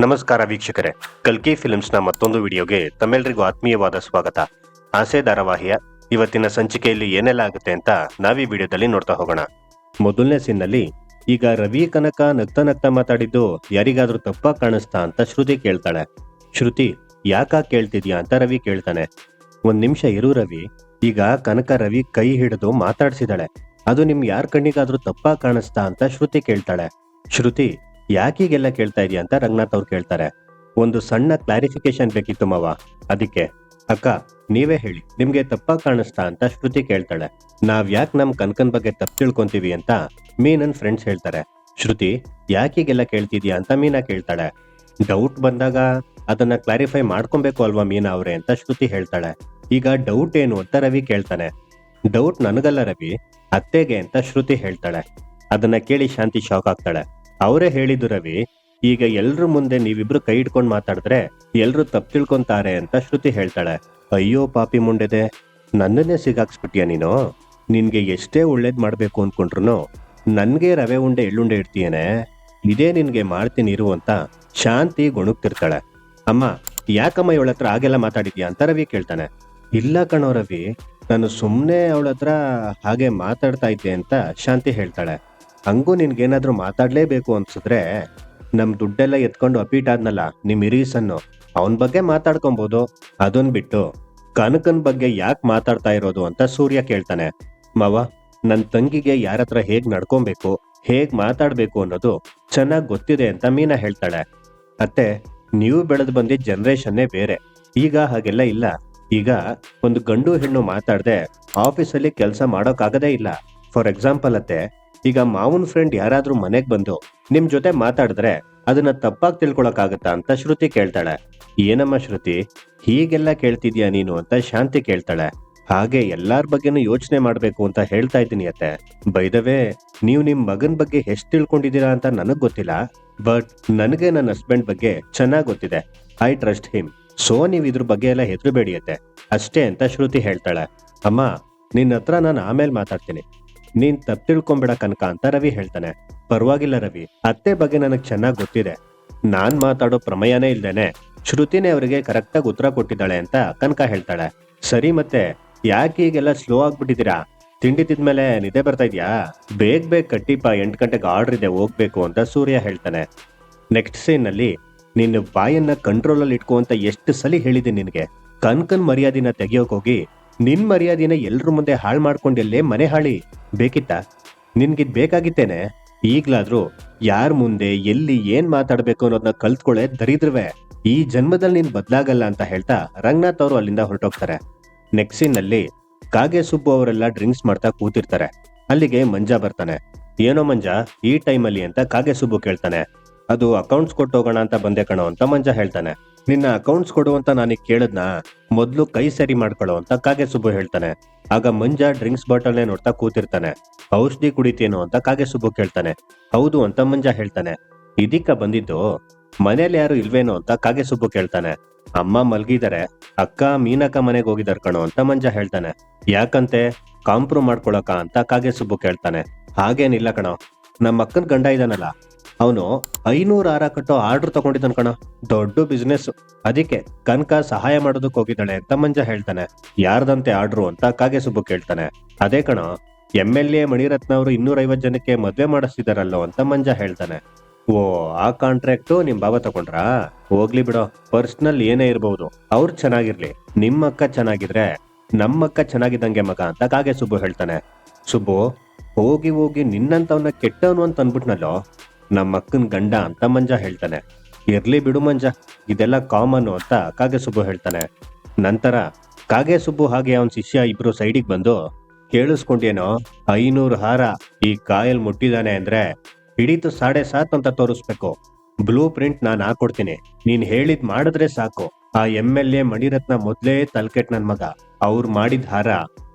ನಮಸ್ಕಾರ ವೀಕ್ಷಕರೇ. ಕಲ್ಕಿ ಫಿಲ್ಮ್ಸ್ನ ಮತ್ತೊಂದು ವಿಡಿಯೋಗೆ ತಮ್ಮೆಲ್ಲರಿಗೂ ಆತ್ಮೀಯವಾದ ಸ್ವಾಗತ. ಆಸೆ ಧಾರಾವಾಹಿಯ ಇವತ್ತಿನ ಸಂಚಿಕೆಯಲ್ಲಿ ಏನೆಲ್ಲ ಆಗುತ್ತೆ ಅಂತ ನಾವೀ ವಿಡಿಯೋದಲ್ಲಿ ನೋಡ್ತಾ ಹೋಗೋಣ. ಮೊದಲನೇ ಸೀನ್ನಲ್ಲಿ ಈಗ ರವಿ ಕನಕ ನಗ್ತಾ ನಗ್ತಾ ಮಾತಾಡಿದ್ದು ಯಾರಿಗಾದ್ರೂ ತಪ್ಪ ಕಾಣಿಸ್ತಾ ಅಂತ ಶ್ರುತಿ ಕೇಳ್ತಾಳೆ. ಶ್ರುತಿ, ಯಾಕ ಕೇಳ್ತಿದ್ಯಾ ಅಂತ ರವಿ ಕೇಳ್ತಾನೆ. ಒಂದ್ ನಿಮಿಷ ಇರು ರವಿ. ಈಗ ಕನಕ ರವಿ ಕೈ ಹಿಡಿದು ಮಾತಾಡ್ಸಿದಾಳೆ. ಅದು ನಿಮ್ ಯಾರ ಕಣ್ಣಿಗಾದ್ರೂ ತಪ್ಪ ಕಾಣಿಸ್ತಾ ಅಂತ ಶ್ರುತಿ ಕೇಳ್ತಾಳೆ. ಶ್ರುತಿ ಯಾಕೀಗೆಲ್ಲ ಕೇಳ್ತಾ ಇದೀಯ ಅಂತ ರಂಗನಾಥ್ ಅವ್ರು ಕೇಳ್ತಾರೆ. ಒಂದು ಸಣ್ಣ ಕ್ಲಾರಿಫಿಕೇಶನ್ ಬೇಕಿತ್ತು ಮಾವ. ಅದಕ್ಕೆ, ಅಕ್ಕ, ನೀವೇ ಹೇಳಿ, ನಿಮ್ಗೆ ತಪ್ಪ ಕಾಣಿಸ್ತಾ ಅಂತ ಶ್ರುತಿ ಕೇಳ್ತಾಳೆ. ನಾವ್ ಯಾಕೆ ನಮ್ ಕನಕನ್ ಬಗ್ಗೆ ತಪ್ಪು ತಿಳ್ಕೊಂತೀವಿ ಅಂತ ಮೀನನ್ ಫ್ರೆಂಡ್ಸ್ ಹೇಳ್ತಾರೆ. ಶ್ರುತಿ, ಯಾಕೀಗೆಲ್ಲ ಕೇಳ್ತಿದ್ಯಾ ಅಂತ ಮೀನಾ ಕೇಳ್ತಾಳೆ. ಡೌಟ್ ಬಂದಾಗ ಅದನ್ನ ಕ್ಲಾರಿಫೈ ಮಾಡ್ಕೊಬೇಕು ಅಲ್ವಾ ಮೀನಾ ಅವ್ರೆ ಅಂತ ಶ್ರುತಿ ಹೇಳ್ತಾಳೆ. ಈಗ ಡೌಟ್ ಏನು ಅಂತ ರವಿ ಕೇಳ್ತಾನೆ. ಡೌಟ್ ನನಗಲ್ಲ ರವಿ, ಅತ್ತೆಗೆ ಅಂತ ಶ್ರುತಿ ಹೇಳ್ತಾಳೆ. ಅದನ್ನ ಕೇಳಿ ಶಾಂತಿ ಶಾಕ್ ಆಗ್ತಾಳೆ. ಅವರೇ ಹೇಳಿದ್ದು ರವಿ, ಈಗ ಎಲ್ರ ಮುಂದೆ ನೀವಿಬ್ರು ಕೈ ಹಿಡ್ಕೊಂಡು ಮಾತಾಡಿದ್ರೆ ಎಲ್ರು ತಪ್ಪು ತಿಳ್ಕೊಂತಾರೆ ಅಂತ ಶ್ರುತಿ ಹೇಳ್ತಾಳೆ. ಅಯ್ಯೋ ಪಾಪಿ ಮುಂಡೆದೆ, ನನ್ನನ್ನೇ ಸಿಗಾಕ್ಸ್ಬಿಟ್ಯಾ ನೀನು? ನಿನ್ಗೆ ಎಷ್ಟೇ ಒಳ್ಳೇದ್ ಮಾಡ್ಬೇಕು ಅನ್ಕೊಂಡ್ರು ನನ್ಗೆ ರವೆ ಉಂಡೆ, ಎಳ್ಳುಂಡೆ ಇಡ್ತೀಯೇನೆ? ಇದೇ ನಿನ್ಗೆ ಮಾಡ್ತೀನಿ ಇರು ಅಂತ ಶಾಂತಿ ಗೊಣುಕ್ತಿರ್ತಾಳೆ ಅಮ್ಮ, ಯಾಕಮ್ಮ ಇವಳ ಹತ್ರ ಹಾಗೆಲ್ಲ ಮಾತಾಡಿದ್ಯಾ ಅಂತ ರವಿ ಕೇಳ್ತಾನೆ. ಇಲ್ಲ ಕಣೋ ರವಿ, ನಾನು ಸುಮ್ಮನೆ ಅವಳ ಹತ್ರ ಹಾಗೆ ಮಾತಾಡ್ತಾ ಇದ್ದೆ ಅಂತ ಶಾಂತಿ ಹೇಳ್ತಾಳೆ. ಹಂಗೂ ನಿನ್ಗೇನಾದ್ರೂ ಮಾತಾಡಲೇಬೇಕು ಅನ್ಸಿದ್ರೆ ನಮ್ಮ ದುಡ್ಡೆಲ್ಲ ಎತ್ಕೊಂಡು ಅಪೀಟ್ ಆದ್ನಲ್ಲ, ನಿಮ್ ಇರೀಸನ್ನು ಅವನ ಬಗ್ಗೆ ಮಾತಾಡ್ಕೊಬೋದು. ಅದನ್ ಬಿಟ್ಟು ಕನಕನ್ ಬಗ್ಗೆ ಯಾಕೆ ಮಾತಾಡ್ತಾ ಇರೋದು ಅಂತ ಸೂರ್ಯ ಕೇಳ್ತಾನೆ. ಮಾವ ನನ್ನ ತಂಗಿಗೆ ಯಾರತ್ರ ಹೇಗ್ ನಡ್ಕೊಬೇಕು, ಹೇಗ್ ಮಾತಾಡ್ಬೇಕು ಅನ್ನೋದು ಚೆನ್ನಾಗ್ ಗೊತ್ತಿದೆ ಅಂತ ಮೀನಾ ಹೇಳ್ತಾಳೆ. ಅತ್ತೆ, ನೀವು ಬೆಳೆದು ಬಂದಿದ್ದ ಜನರೇಷನ್ನೇ ಬೇರೆ. ಈಗ ಹಾಗೆಲ್ಲ ಇಲ್ಲ. ಈಗ ಒಂದು ಗಂಡು ಹೆಣ್ಣು ಮಾತಾಡದೆ ಆಫೀಸಲ್ಲಿ ಕೆಲಸ ಮಾಡೋಕ್ಕಾಗದೇ ಇಲ್ಲ. ಫಾರ್ ಎಕ್ಸಾಂಪಲ್ ಅತ್ತೆ ಈಗ ಮಾವನ್ ಫ್ರೆಂಡ್ ಯಾರಾದ್ರೂ ಮನೆಗ್ ಬಂದು ನಿಮ್ ಜೊತೆ ಮಾತಾಡಿದ್ರೆ ಅದನ್ನ ತಪ್ಪಾಗಿ ತಿಳ್ಕೊಳಕ್ಕಾಗತ್ತಾ ಅಂತ ಶ್ರುತಿ ಕೇಳ್ತಾಳೆ. ಏನಮ್ಮ ಶ್ರುತಿ? ಹೀಗೆಲ್ಲ ಕೇಳ್ತಿದ್ಯಾ ನೀನು ಅಂತ ಶಾಂತಿ ಕೇಳ್ತಾಳೆ. ಹಾಗೆ ಎಲ್ಲಾರ್ ಬಗ್ಗೆನೂ ಯೋಚನೆ ಮಾಡ್ಬೇಕು ಅಂತ ಹೇಳ್ತಾ ಇದ್ದೀನಿ ಅತ್ತೆ. ಬೈದವೇ ನೀವು ನಿಮ್ ಮಗನ್ ಬಗ್ಗೆ ಎಷ್ಟ್ ತಿಳ್ಕೊಂಡಿದ್ದೀರಾ ಅಂತ ನನಗ್ ಗೊತ್ತಿಲ್ಲ, ಬಟ್ ನನಗೆ ನನ್ನ ಹಸ್ಬೆಂಡ್ ಬಗ್ಗೆ ಚೆನ್ನಾಗ್ ಗೊತ್ತಿದೆ. I trust him. ಸೊ ನೀವ್ ಇದ್ರ ಬಗ್ಗೆ ಎಲ್ಲ ಹೆದರ್ಬೇಡಿ ಅತ್ತೆ. ಅಷ್ಟೇ ಅಂತ ಶ್ರುತಿ ಹೇಳ್ತಾಳೆ. ಅಮ್ಮ ನಿನ್ನ ಹತ್ರ ನಾನು ಆಮೇಲೆ ಮಾತಾಡ್ತೀನಿ. ನೀನ್ ತಪ್ಪು ತಿಳ್ಕೊಂಬೇಡ ಕನಕ ಅಂತ ರವಿ ಹೇಳ್ತಾನೆ. ಪರವಾಗಿಲ್ಲ ರವಿ, ಅತ್ತೆ ಬಗ್ಗೆ ನನಗೆ ಚೆನ್ನಾಗಿ ಗೊತ್ತಿದೆ. ನಾನ್ ಮಾತಾಡೋ ಪ್ರಮೇಯನೇ ಇಲ್ದೇನೆ, ಶ್ರುತಿನೇ ಅವರಿಗೆ ಕರೆಕ್ಟಾಗಿ ಉತ್ತರ ಕೊಟ್ಟಿದ್ದಾಳೆ ಅಂತ ಕನಕ ಹೇಳ್ತಾಳೆ. ಸರಿ ಮತ್ತೆ, ಯಾಕೆ ಈಗೆಲ್ಲ ಸ್ಲೋ ಆಗ್ಬಿಟ್ಟಿದ್ದೀರಾ? ತಿಂಡಿ ತಿಂದ್ಮೇಲೆ ನಿದ್ದೆ ಬರ್ತಾ ಇದ್ಯಾ? ಬೇಗ ಬೇಗ ಕಟ್ಟಿಪ್ಪ, ಎಂಟು ಗಂಟೆಗೆ ಆರ್ಡರ್ ಇದೆ, ಹೋಗ್ಬೇಕು ಅಂತ ಸೂರ್ಯ ಹೇಳ್ತಾನೆ. ನೆಕ್ಸ್ಟ್ ಸೀನ್ನಲ್ಲಿ ನಿನ್ನ ಬಾಯನ್ನ ಕಂಟ್ರೋಲ್ ಅಲ್ಲಿ ಇಟ್ಕೋ ಅಂತ ಎಷ್ಟು ಸಲಿ ಹೇಳಿದ್ದೀನಿ ನಿನಗೆ. ಕನ್ಕನ್ ಮರ್ಯಾದಿನ ತೆಗಿಯೋಕ್ ಹೋಗಿ ನಿನ್ ಮರ್ಯಾದಿನ ಎಲ್ರ ಮುಂದೆ ಹಾಳು ಮಾಡ್ಕೊಂಡೆಲ್ಲೇ ಮನೆ ಹಾಳಿ. ಬೇಕಿತ್ತ? ನಿನ್ಗಿದ್ ಬೇಕಾಗಿತ್ತೇನೆ. ಈಗ್ಲಾದ್ರೂ ಯಾರ ಮುಂದೆ, ಎಲ್ಲಿ ಏನ್ ಮಾತಾಡ್ಬೇಕು ಅನ್ನೋದನ್ನ ಕಲ್ತ್ಕೊಳ್ಳೆ ದರಿದ್ರವೆ. ಈ ಜನ್ಮದಲ್ಲಿ ನೀನ್ ಬದ್ಲಾಗಲ್ಲ ಅಂತ ಹೇಳ್ತಾ ರಂಗನಾಥ್ ಅವರು ಅಲ್ಲಿಂದ ಹೊರಟೋಗ್ತಾರೆ. ನೆಕ್ಸ್ಟ್ ಸೀನ್ನಲ್ಲಿ ಕಾಗೆ ಸುಬ್ಬು ಅವರೆಲ್ಲ ಡ್ರಿಂಕ್ಸ್ ಮಾಡ್ತಾ ಕೂತಿರ್ತಾರೆ. ಅಲ್ಲಿಗೆ ಮಂಜ ಬರ್ತಾನೆ. ಏನೋ ಮಂಜ, ಈ ಟೈಮಲ್ಲಿ ಅಂತ ಕಾಗೆ ಸುಬ್ಬು ಕೇಳ್ತಾನೆ. ಅದು ಅಕೌಂಟ್ಸ್ ಕೊಟ್ಟೋಗೋಣ ಅಂತ ಬಂದೆ ಕಣೋ ಅಂತ ಮಂಜ ಹೇಳ್ತಾನೆ. ನಿನ್ನ ಅಕೌಂಟ್ಸ್ ಕೊಡು ಅಂತ ನಾನೀಗ ಕೇಳದ್ನ? ಮೊದ್ಲು ಕೈ ಸರಿ ಮಾಡ್ಕೊಳ್ಳೋ ಅಂತ ಕಾಗೆ ಸುಬ್ಬು ಹೇಳ್ತಾನೆ. ಆಗ ಮಂಜ ಡ್ರಿಂಕ್ಸ್ ಬಾಟಲ್ನೇ ನೋಡ್ತಾ ಕೂತಿರ್ತಾನೆ. ಔಷಧಿ ಕುಡಿತೇನೋ ಅಂತ ಕಾಗೆ ಸುಬ್ಬು ಕೇಳ್ತಾನೆ. ಹೌದು ಅಂತ ಮಂಜ ಹೇಳ್ತಾನೆ. ಇದಕ್ಕ ಬಂದಿದ್ದು? ಮನೇಲಿ ಯಾರು ಇಲ್ವೇನೋ ಅಂತ ಕಾಗೆ ಸುಬ್ಬು ಕೇಳ್ತಾನೆ. ಅಮ್ಮ ಮಲ್ಗಿದಾರೆ. ಅಕ್ಕ ಮೀನಕ್ಕ ಮನೆಗೆ ಹೋಗಿದಾರೆ ಕಣೋ ಅಂತ ಮಂಜ ಹೇಳ್ತಾನೆ. ಯಾಕಂತೆ? ಕಾಂಪ್ರೂವ್ ಮಾಡ್ಕೊಳಕ ಅಂತ ಕಾಗೆ ಸುಬ್ಬು ಕೇಳ್ತಾನೆ. ಹಾಗೇನಿಲ್ಲ ಕಣೋ. ನಮ್ಮ ಅಕ್ಕನ ಗಂಡ ಇದಾನಲ್ಲ. ಅವನು ಐನೂರು ಹಾರ ಕಟ್ಟೋ ಆರ್ಡರ್ ತಗೊಂಡಿದ್ದಾನ ಕಣ. ದೊಡ್ಡ ಬಿಸ್ನೆಸ್ ಅದಕ್ಕೆ ಕನಕ ಸಹಾಯ ಮಾಡೋದಕ್ಕೆ ಹೋಗಿದ್ದಾಳೆ ಅಂತ ಮಂಜ ಹೇಳ್ತಾನೆ. ಯಾರ್ದಂತೆ ಆರ್ಡ್ರು ಅಂತ ಕಾಗೆ ಸುಬ್ಬು ಕೇಳ್ತಾನೆ. ಅದೇ ಕಣ ಎಂ ಎಲ್ ಎ ಮಣಿರತ್ನ ಅವರು ಇನ್ನೂರ ಐವತ್ ಜನಕ್ಕೆ ಮದ್ವೆ ಮಾಡಿಸ್ತಿದಾರಲ್ಲೋ ಅಂತ ಮಂಜ ಹೇಳ್ತಾನೆ. ಓ, ಆ ಕಾಂಟ್ರಾಕ್ಟು ನಿಮ್ ಬಾಬಾ ತಗೊಂಡ್ರಾ? ಹೋಗ್ಲಿ ಬಿಡೋ ಪರ್ಸ್ನಲ್ ಏನೇ ಇರಬಹುದು ಅವ್ರು ಚೆನ್ನಾಗಿರ್ಲಿ, ನಿಮ್ಮ ಅಕ್ಕ ಚೆನ್ನಾಗಿದ್ರೆ ನಮ್ಮ ಅಕ್ಕ ಚೆನ್ನಾಗಿದ್ದಂಗೆ ಮಗ ಅಂತ ಕಾಗೆ ಸುಬ್ಬು ಹೇಳ್ತಾನೆ. ಸುಬ್ಬು, ಹೋಗಿ ಹೋಗಿ ನಿನ್ನಂತವನ್ನ ಕೆಟ್ಟವನು ಅಂತ ಅನ್ಬಿಟ್ನಲ್ಲೋ ನಮ್ಮ ಅಕ್ಕನ ಗಂಡ ಅಂತ ಮಂಜ ಹೇಳ್ತಾನೆ. ಇರ್ಲಿ ಬಿಡು ಮಂಜ, ಇದೆಲ್ಲ ಕಾಮನ್ ಅಂತ ಕಾಗೆ ಸುಬ್ಬು ಹೇಳ್ತಾನೆ. ನಂತರ, ಕಾಗೆ ಸುಬ್ಬು ಹಾಗೆ ಅವನ್ ಶಿಷ್ಯ ಇಬ್ರು ಸೈಡಿಗೆ ಬಂದು ಕೇಳಿಸ್ಕೊಂಡೇನೋ ಐನೂರು ಹಾರ ಈ ಕಾಯಲ್ ಮುಟ್ಟಿದಾನೆ ಅಂದ್ರೆ ಹಿಡಿತು ಸಾಡೆ ಸಾತ್ ಅಂತ ತೋರಿಸ್ಬೇಕು. ಬ್ಲೂ ಪ್ರಿಂಟ್ ನಾನ್ ಹಾಕೊಡ್ತೀನಿ. ನೀನ್ ಹೇಳಿದ್ ಮಾಡಿದ್ರೆ ಸಾಕು. ಆ ಎಂ ಎಲ್ ಎ ಮಣಿರತ್ನ ಮೊದ್ಲೇ ತಲ್ಕೆಟ್ ನನ್ ಮಗ. ಅವ್ರು ಮಾಡಿದ ಹಾರ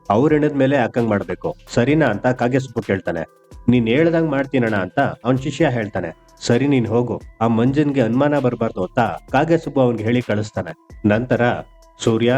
ಅವ್ರ ಹೆಣದ ಮೇಲೆ ಹಾಕಂಗ್ ಮಾಡ್ಬೇಕು? ಸರಿನಾ ಅಂತ ಕಾಗೆ ಸುಬ್ಬು ಕೇಳ್ತಾನೆ. ನೀನ್ ಹೇಳ್ದಂಗ್ ಮಾಡ್ತೀನಣ್ಣ ಅಂತ ಅವನ್ ಶಿಷ್ಯ ಹೇಳ್ತಾನೆ. ಸರಿ ನೀನ್ ಹೋಗು. ಆ ಮಂಜನ್ಗೆ ಅನುಮಾನ ಬರಬಾರ್ದು ಅಂತ ಕಾಗೆ ಸುಬ್ಬು ಅವನ್ಗೆ ಹೇಳಿ ಕಳಿಸ್ತಾನೆ. ನಂತರ, ಸೂರ್ಯ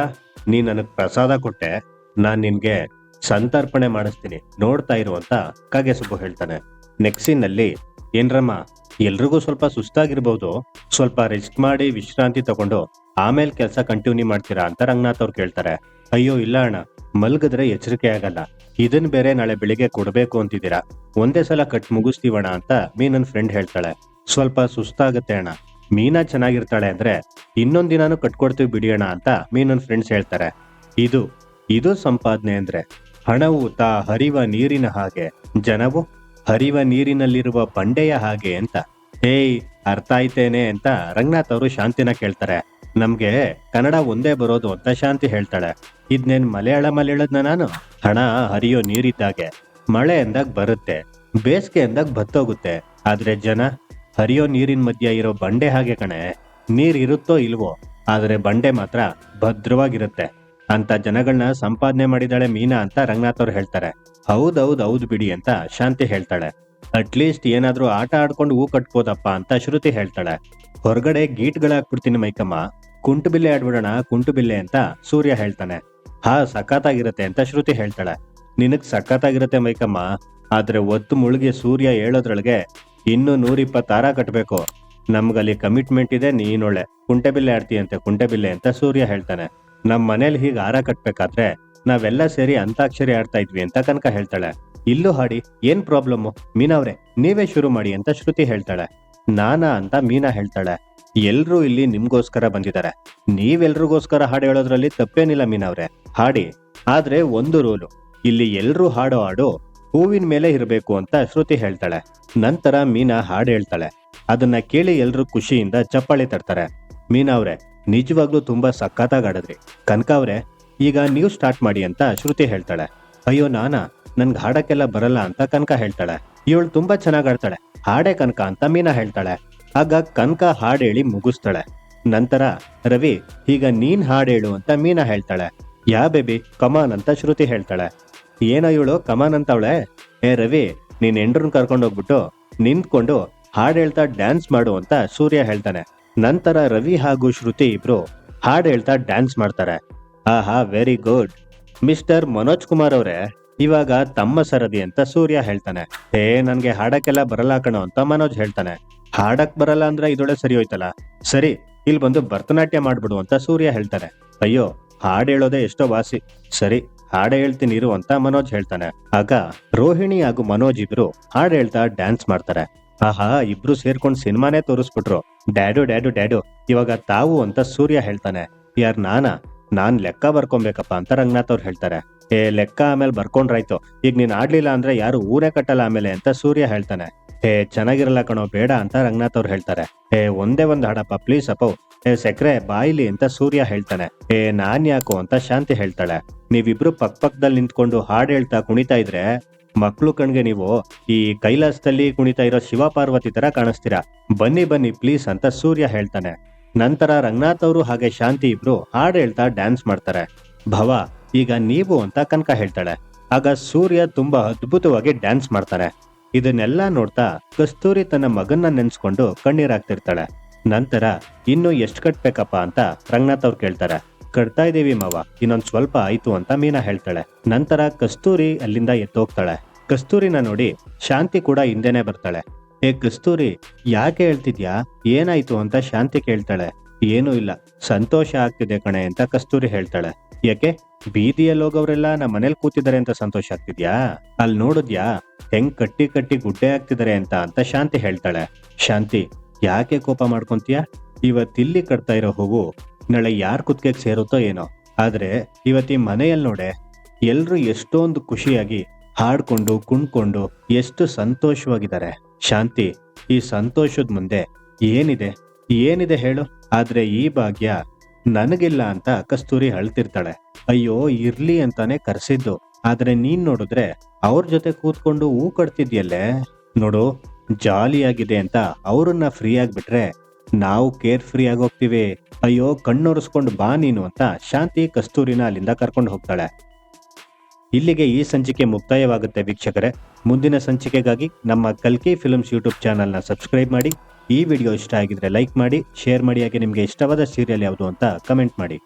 ನೀ ನನಗ್ ಪ್ರಸಾದ ಕೊಟ್ಟೆ. ನಾನ್ ನಿನ್ಗೆ ಸಂತರ್ಪಣೆ ಮಾಡಿಸ್ತೀನಿ. ನೋಡ್ತಾ ಇರು ಅಂತ ಕಾಗೆ ಸುಬ್ಬು ಹೇಳ್ತಾನೆ. ನೆಕ್ಸ್ಟ್ ಸೀನ್ನಲ್ಲಿ ಏನ್ರಮ್ಮ, ಎಲ್ರಿಗೂ ಸ್ವಲ್ಪ ಸುಸ್ತಾಗಿರ್ಬೋದು. ಸ್ವಲ್ಪ ರೆಸ್ಟ್ ಮಾಡಿ ವಿಶ್ರಾಂತಿ ತಗೊಂಡು ಆಮೇಲೆ ಕೆಲಸ ಕಂಟಿನ್ಯೂ ಮಾಡ್ತೀರಾ ಅಂತ ರಂಗನಾಥ್ ಅವ್ರು ಕೇಳ್ತಾರೆ. ಅಯ್ಯೋ, ಇಲ್ಲ ಅಣ್ಣ. ಮಲ್ಗಿದ್ರೆ ಎಚ್ಚರಿಕೆ ಆಗಲ್ಲ. ಇದನ್ ಬೇರೆ ನಾಳೆ ಬೆಳಿಗ್ಗೆ ಕೊಡ್ಬೇಕು ಅಂತಿದ್ದೀರಾ? ಒಂದೇ ಸಲ ಕಟ್ ಮುಗಿಸ್ತೀವಣ ಅಂತ ಮೀನನ್ ಫ್ರೆಂಡ್ ಹೇಳ್ತಾಳೆ. ಸ್ವಲ್ಪ ಸುಸ್ತಾಗತ್ತೆ ಅಣ್ಣ. ಮೀನಾ ಚೆನ್ನಾಗಿರ್ತಾಳೆ ಅಂದ್ರೆ ಇನ್ನೊಂದ್ ದಿನಾನು ಕಟ್ಕೊಡ್ತೀವಿ ಬಿಡಿಯೋಣ ಅಂತ ಮೀನನ್ ಫ್ರೆಂಡ್ಸ್ ಹೇಳ್ತಾರೆ. ಇದು ಇದು ಸಂಪಾದನೆ ಅಂದ್ರೆ ಹಣವು ತಾ ಹರಿವ ನೀರಿನ ಹಾಗೆ, ಜನವು ಹರಿವ ನೀರಿನಲ್ಲಿರುವ ಬಂಡೆಯ ಹಾಗೆ ಅಂತ. ಏಯ್ ಅರ್ಥ ಆಯ್ತೇನೆ ಅಂತ ರಂಗನಾಥ್ ಅವರು ಶಾಂತಿನ ಕೇಳ್ತಾರೆ. ನಮ್ಗೆ ಕನ್ನಡ ಒಂದೇ ಬರೋದು ಅಂತ ಶಾಂತಿ ಹೇಳ್ತಾಳೆ. ಇದ್ನೇನ್ ಮಲಯಾಳಮಲ್ಲಿ ಹೇಳದ್ನ ನಾನು? ಹಣ ಹರಿಯೋ ನೀರಿದ್ದಾಗೆ. ಮಳೆ ಎಂದಾಗ ಬರುತ್ತೆ. ಬೇಸಿಗೆ ಎಂದಾಗ ಬತ್ತೋಗುತ್ತೆ. ಆದ್ರೆ ಜನ, ಹರಿಯೋ ನೀರಿನ ಮಧ್ಯ ಇರೋ ಬಂಡೆ ಹಾಗೆ ಕಣೆ. ನೀರ್ ಇರುತ್ತೋ ಇಲ್ವೋ? ಆದ್ರೆ ಬಂಡೆ ಮಾತ್ರ ಭದ್ರವಾಗಿರುತ್ತೆ. ಅಂತ ಜನಗಳನ್ನ ಸಂಪಾದನೆ ಮಾಡಿದಾಳೆ ಮೀನಾ ಅಂತ ರಂಗನಾಥ್ ಅವ್ರು ಹೇಳ್ತಾರೆ. ಹೌದೌದ್ ಹೌದ್ ಬಿಡಿ ಅಂತ ಶಾಂತಿ ಹೇಳ್ತಾಳೆ. ಅಟ್ಲೀಸ್ಟ್ ಏನಾದ್ರೂ ಆಟ ಆಡ್ಕೊಂಡು ಹೂ ಕಟ್ಬೋದಪ್ಪ ಅಂತ ಶ್ರುತಿ ಹೇಳ್ತಾಳೆ. ಹೊರಗಡೆ ಗೀಟ್ಗಳಾಕ್ಬಿಡ್ತೀನಿ ಮೈಕಮ್ಮ. ಕುಂಟು ಬಿಲ್ಲೆ ಆಡ್ಬಿಡೋಣ, ಕುಂಟು ಬಿಲ್ಲೆ ಅಂತ ಸೂರ್ಯ ಹೇಳ್ತಾನೆ. ಹಾ, ಸಖತ್ತಾಗಿರತ್ತೆ ಅಂತ ಶ್ರುತಿ ಹೇಳ್ತಾಳೆ. ನಿನಗ್ ಸಖತ್ತಾಗಿರತ್ತೆ ಮೈಕಮ್ಮ, ಆದ್ರೆ ಒತ್ತು ಮುಳುಗಿ ಸೂರ್ಯ ಹೇಳೋದ್ರೊಳಗೆ ಇನ್ನು ನೂರಿಪ್ಪತ್ತು ಹಾರ ಕಟ್ಬೇಕು. ನಮ್ಗಲ್ಲಿ ಕಮಿಟ್ಮೆಂಟ್ ಇದೆ, ನೀನೊಳ್ಳೆ. ಕುಂಟೆ ಬಿಲ್ಲೆ ಆಡ್ತೀಯಂತೆ, ಕುಂಟೆ ಬಿಲ್ಲೆ ಅಂತ ಸೂರ್ಯ ಹೇಳ್ತಾನೆ. ನಮ್ ಮನೇಲಿ ಹೀಗೆ ಹಾರ ಕಟ್ಬೇಕಾದ್ರೆ ನಾವೆಲ್ಲ ಸೇರಿ ಅಂತಾಕ್ಷರಿ ಆಡ್ತಾ ಇದ್ವಿ ಅಂತ ಕನಕ ಹೇಳ್ತಾಳೆ. ಇಲ್ಲೂ ಹಾಡಿ, ಏನ್ ಪ್ರಾಬ್ಲಮ್ ಮೀನವ್ರೆ, ನೀವೇ ಶುರು ಮಾಡಿ ಅಂತ ಶ್ರುತಿ ಹೇಳ್ತಾಳೆ. ನಾನಾ ಅಂತ ಮೀನಾ ಹೇಳ್ತಾಳೆ. ಎಲ್ರೂ ಇಲ್ಲಿ ನಿಮ್ಗೋಸ್ಕರ ಬಂದಿದ್ದಾರೆ. ನೀವೆಲ್ರಿಗೋಸ್ಕರ ಹಾಡು ಹೇಳೋದ್ರಲ್ಲಿ ತಪ್ಪೇನಿಲ್ಲ ಮೀನವ್ರೆ. ಹಾಡಿ, ಆದ್ರೆ ಒಂದು ರೂಲು. ಇಲ್ಲಿ ಎಲ್ರೂ ಹಾಡೋ ಹಾಡು ಹೂವಿನ ಮೇಲೆ ಇರಬೇಕು ಅಂತ ಶ್ರುತಿ ಹೇಳ್ತಾಳೆ. ನಂತರ ಮೀನಾ ಹಾಡು ಹೇಳ್ತಾಳೆ. ಅದನ್ನ ಕೇಳಿ ಎಲ್ರು ಖುಷಿಯಿಂದ ಚಪ್ಪಾಳೆ ತರ್ತಾರೆ. ಮೀನಾ ಅವ್ರೆ ನಿಜವಾಗ್ಲೂ ತುಂಬಾ ಸಕ್ಕತ್ತಾಗಿ ಆಡಿದ್ರಿ ಕನಕ ಅವ್ರೆ, ಈಗ ನೀವು ಸ್ಟಾರ್ಟ್ ಮಾಡಿ ಅಂತ ಶ್ರುತಿ ಹೇಳ್ತಾಳೆ. ಅಯ್ಯೋ ನಾನಾ, ನನ್ಗೆ ಹಾಡಕ್ಕೆಲ್ಲ ಬರಲ್ಲ ಅಂತ ಕನಕ ಹೇಳ್ತಾಳೆ. ಇವಳು ತುಂಬಾ ಚೆನ್ನಾಗ್ ಆಡ್ತಾಳೆ ಹಾಡೆ ಕನಕ ಅಂತ ಮೀನಾ ಹೇಳ್ತಾಳೆ. ಆಗ ಕನಕ ಹಾಡೇಳಿ ಮುಗಿಸ್ತಾಳೆ. ನಂತರ, ರವಿ, ಈಗ ನೀನ್ ಹಾಡೇಳು ಅಂತ ಮೀನಾ ಹೇಳ್ತಾಳೆ. ಯಾ ಬೇಬಿ, ಕಮಾನ್ ಅಂತ ಶ್ರುತಿ ಹೇಳ್ತಾಳೆ. ಏನೋ ಇವಳು ಕಮಾನ್ ಅಂತವಳೆ? ಏ ರವಿ, ನೀನ್ ಎಂಡ್ರನ್ ಕರ್ಕೊಂಡೋಗ್ಬಿಟ್ಟು ನಿಂತ್ಕೊಂಡು ಹಾಡು ಹೇಳ್ತಾ ಡ್ಯಾನ್ಸ್ ಮಾಡು ಅಂತ ಸೂರ್ಯ ಹೇಳ್ತಾನೆ. ನಂತರ ರವಿ ಹಾಗೂ ಶ್ರುತಿ ಇಬ್ರು ಹಾಡು ಹೇಳ್ತಾ ಡ್ಯಾನ್ಸ್ ಮಾಡ್ತಾರೆ. ಆಹಾ, very good. Mister Manoj Kumar ಅವರೇ, ಇವಾಗ ತಮ್ಮ ಸರದಿ ಅಂತ ಸೂರ್ಯ ಹೇಳ್ತಾನೆ. ಏ, ನನ್ಗೆ ಹಾಡಕ್ಕೆಲ್ಲ ಬರಲ್ಲ ಅಂತ ಮನೋಜ್ ಹೇಳ್ತಾನೆ. ಹಾಡಕ್ ಬರಲ್ಲ ಅಂದ್ರೆ ಇದೊಳೆ ಸರಿ ಹೋಯ್ತಲ್ಲ? ಸರಿ ಇಲ್ಲಿ ಬಂದು ಭರತನಾಟ್ಯ ಮಾಡ್ಬಿಡು ಅಂತ ಸೂರ್ಯ ಹೇಳ್ತಾನೆ. ಅಯ್ಯೋ, ಹಾಡ್ ಹೇಳೋದೇ ಎಷ್ಟೋ ವಾಸಿ. ಸರಿ, ಹಾಡ ಹೇಳ್ತೀನಿ ಇರು ಅಂತ ಮನೋಜ್ ಹೇಳ್ತಾನೆ. ಆಗ ರೋಹಿಣಿ ಹಾಗೂ ಮನೋಜ್ ಇಬ್ರು ಹಾಡ್ ಹೇಳ್ತಾ ಡ್ಯಾನ್ಸ್ ಮಾಡ್ತಾರೆ. ಆಹಾ, ಇಬ್ರು ಸೇರ್ಕೊಂಡು ಸಿನಿಮಾನೇ ತೋರಿಸ್ಬಿಟ್ರು. ಡ್ಯಾಡು ಡ್ಯಾಡು ಡ್ಯಾಡು, ಇವಾಗ ತಾವು ಅಂತ ಸೂರ್ಯ ಹೇಳ್ತಾನೆ. ಯಾರ್ ನಾನಾ? ನಾನ್ ಲೆಕ್ಕ ಬರ್ಕೊಬೇಕಪ್ಪ ಅಂತ ರಂಗನಾಥ್ ಅವ್ರು ಹೇಳ್ತಾರೆ. ಏ, ಲೆಕ್ಕ ಆಮೇಲೆ ಬರ್ಕೊಂಡ್ರಾಯ್ತು. ಈಗ ನೀನ್ ಆಡ್ಲಿಲ್ಲ ಅಂದ್ರೆ ಯಾರು ಊರೇ ಕಟ್ಟಲ್ಲ ಆಮೇಲೆ ಅಂತ ಸೂರ್ಯ ಹೇಳ್ತಾನೆ. ಏ, ಚೆನ್ನಾಗಿರಲ್ಲ ಕಣೋ, ಬೇಡ ಅಂತ ರಂಗನಾಥ್ ಅವ್ರು ಹೇಳ್ತಾರೆ. ಏ, ಒಂದೇ ಒಂದ್ ಹಾಡಪ್ಪ ಪ್ಲೀಸ್ ಅಪ್ಪ. ಏ, ಸೆಕ್ರೆ, ಬಾಯಿಲಿ ಅಂತ ಸೂರ್ಯ ಹೇಳ್ತಾನೆ. ಏ, ನಾನ್ ಯಾಕೋ ಅಂತ ಶಾಂತಿ ಹೇಳ್ತಾಳೆ. ನೀವಿಬ್ರು ಪಕ್ ಪಕ್ದಲ್ಲಿ ನಿಂತ್ಕೊಂಡು ಹಾಡ್ ಹೇಳ್ತಾ ಕುಣಿತಾ ಇದ್ರೆ, ಮಕ್ಳು ಕಣ್ಗೆ ನೀವು ಈ ಕೈಲಾಸದಲ್ಲಿ ಕುಣಿತಾ ಇರೋ ಶಿವ ಪಾರ್ವತಿ ತರ ಕಾಣಿಸ್ತೀರಾ. ಬನ್ನಿ ಬನ್ನಿ ಪ್ಲೀಸ್ ಅಂತ ಸೂರ್ಯ ಹೇಳ್ತಾನೆ. ನಂತರ ರಂಗನಾಥ್ ಅವರು ಹಾಗೆ ಶಾಂತಿ ಇಬ್ರು ಹಾಡ್ ಹೇಳ್ತಾ ಡ್ಯಾನ್ಸ್ ಮಾಡ್ತಾರೆ. ಭವ, ಈಗ ನೀವು ಅಂತ ಕನಕ ಹೇಳ್ತಾಳೆ. ಆಗ ಸೂರ್ಯ ತುಂಬಾ ಅದ್ಭುತವಾಗಿ ಡ್ಯಾನ್ಸ್ ಮಾಡ್ತಾನೆ. ಇದನ್ನೆಲ್ಲ ನೋಡ್ತಾ ಕಸ್ತೂರಿ ತನ್ನ ಮಗನ್ನ ನೆನ್ಸ್ಕೊಂಡು ಕಣ್ಣೀರಾಗ್ತಿರ್ತಾಳೆ. ನಂತರ, ಇನ್ನು ಎಷ್ಟ್ ಕಟ್ಬೇಕಪ್ಪ ಅಂತ ರಂಗನಾಥ್ ಅವ್ರು ಕೇಳ್ತಾರೆ. ಕಟ್ತಾ ಇದೀವಿ ಮಾವ, ಇನ್ನೊಂದ್ ಸ್ವಲ್ಪ ಆಯ್ತು ಅಂತ ಮೀನಾ ಹೇಳ್ತಾಳೆ. ನಂತರ ಕಸ್ತೂರಿ ಅಲ್ಲಿಂದ ಎತ್ತೋಗ್ತಾಳೆ ಕಸ್ತೂರಿನ ನೋಡಿ ಶಾಂತಿ ಕೂಡ ಹಿಂದೆನೆ ಬರ್ತಾಳೆ. ಏ ಕಸ್ತೂರಿ, ಯಾಕೆ ಹೇಳ್ತಿದ್ಯಾ? ಏನಾಯ್ತು ಅಂತ ಶಾಂತಿ ಕೇಳ್ತಾಳೆ. ಏನೂ ಇಲ್ಲ, ಸಂತೋಷ ಆಗ್ತಿದೆ ಕಣೆ ಅಂತ ಕಸ್ತೂರಿ ಹೇಳ್ತಾಳೆ. ಯಾಕೆ? ಬೀದಿಯಲ್ಲಿ ಹೋಗೋರೆಲ್ಲ ನಮ್ಮ ಮನೇಲಿ ಕೂತಿದ್ದಾರೆ ಅಂತ ಸಂತೋಷ ಆಗ್ತಿದ್ಯಾ? ಅಲ್ಲಿ ನೋಡಿದ್ಯಾ? ಹೆಂಗ್ ಕಟ್ಟಿ ಕಟ್ಟಿ ಗುಡ್ಡೆ ಆಗ್ತಿದ್ದಾರೆ ಅಂತ ಅಂತ ಶಾಂತಿ ಹೇಳ್ತಾಳೆ. ಶಾಂತಿ, ಯಾಕೆ ಕೋಪ ಮಾಡ್ಕೊಂತೀಯ? ಇವತ್ತಿಲ್ಲಿ ಕಟ್ತಾ ಇರೋ ಹೂವು ನಾಳೆ ಯಾರ್ ಕುತ್ತಿಗೆಗೆ ಸೇರುತ್ತೋ ಏನೋ. ಆದ್ರೆ ಇವತ್ತಿ ಮನೆಯಲ್ಲಿ ನೋಡೆ, ಎಲ್ರು ಎಷ್ಟೊಂದು ಖುಷಿಯಾಗಿ ಹಾಡ್ಕೊಂಡು, ಕುಣ್ಕೊಂಡು ಎಷ್ಟು ಸಂತೋಷವಾಗಿದ್ದಾರೆ. ಶಾಂತಿ, ಈ ಸಂತೋಷದ ಮುಂದೆ ಏನಿದೆ? ಏನಿದೆ ಹೇಳು. ಆದ್ರೆ ಈ ಭಾಗ್ಯ ನನಗಿಲ್ಲ ಅಂತ ಕಸ್ತೂರಿ ಅಳ್ತಿರ್ತಾಳೆ. ಅಯ್ಯೋ, ಇರ್ಲಿ ಅಂತಾನೆ ಕರ್ಸಿದ್ದು. ಆದ್ರೆ ನೀನ್ ನೋಡಿದ್ರೆ ಅವ್ರ ಜೊತೆ ಕೂತ್ಕೊಂಡು ಹೂ ಕಟ್ತಿದ್ಯಲ್ಲೇ? ನೋಡು ಜಾಲಿಯಾಗಿದೆ ಅಂತ ಅವ್ರನ್ನ ಫ್ರೀ ಆಗ್ಬಿಟ್ರೆ ನಾವು ಕೇರ್ ಫ್ರೀ ಆಗಿ ಹೋಗ್ತೀವಿ ಅಯ್ಯೋ, ಕಣ್ಣೊರೆಸ್ಕೊಂಡು ಬಾ ನೀನು ಅಂತ ಶಾಂತಿ ಕಸ್ತೂರಿನ ಅಲ್ಲಿಂದ ಕರ್ಕೊಂಡು ಹೋಗ್ತಾಳೆ. ಇಲ್ಲಿಗೆ ಈ ಸಂಚಿಕೆ ಮುಕ್ತಾಯವಾಗುತ್ತೆ ವೀಕ್ಷಕರೇ. ಮುಂದಿನ ಸಂಚಿಕೆಗಾಗಿ ನಮ್ಮ ಕಲ್ಕಿ ಫಿಲ್ಮ್ಸ್ ಯೂಟ್ಯೂಬ್ ಚಾನಲ್ನ ಸಬ್ಸ್ಕ್ರೈಬ್ ಮಾಡಿ, ಈ ವಿಡಿಯೋ ಇಷ್ಟ ಆಗಿದ್ರೆ ಲೈಕ್ ಮಾಡಿ ಶೇರ್ ಮಾಡಿ, ಹಾಗೆ ನಿಮಗೆ ಇಷ್ಟವಾದ ಸೀರಿಯಲ್ ಯಾವುದು ಅಂತ ಕಮೆಂಟ್ ಮಾಡಿ.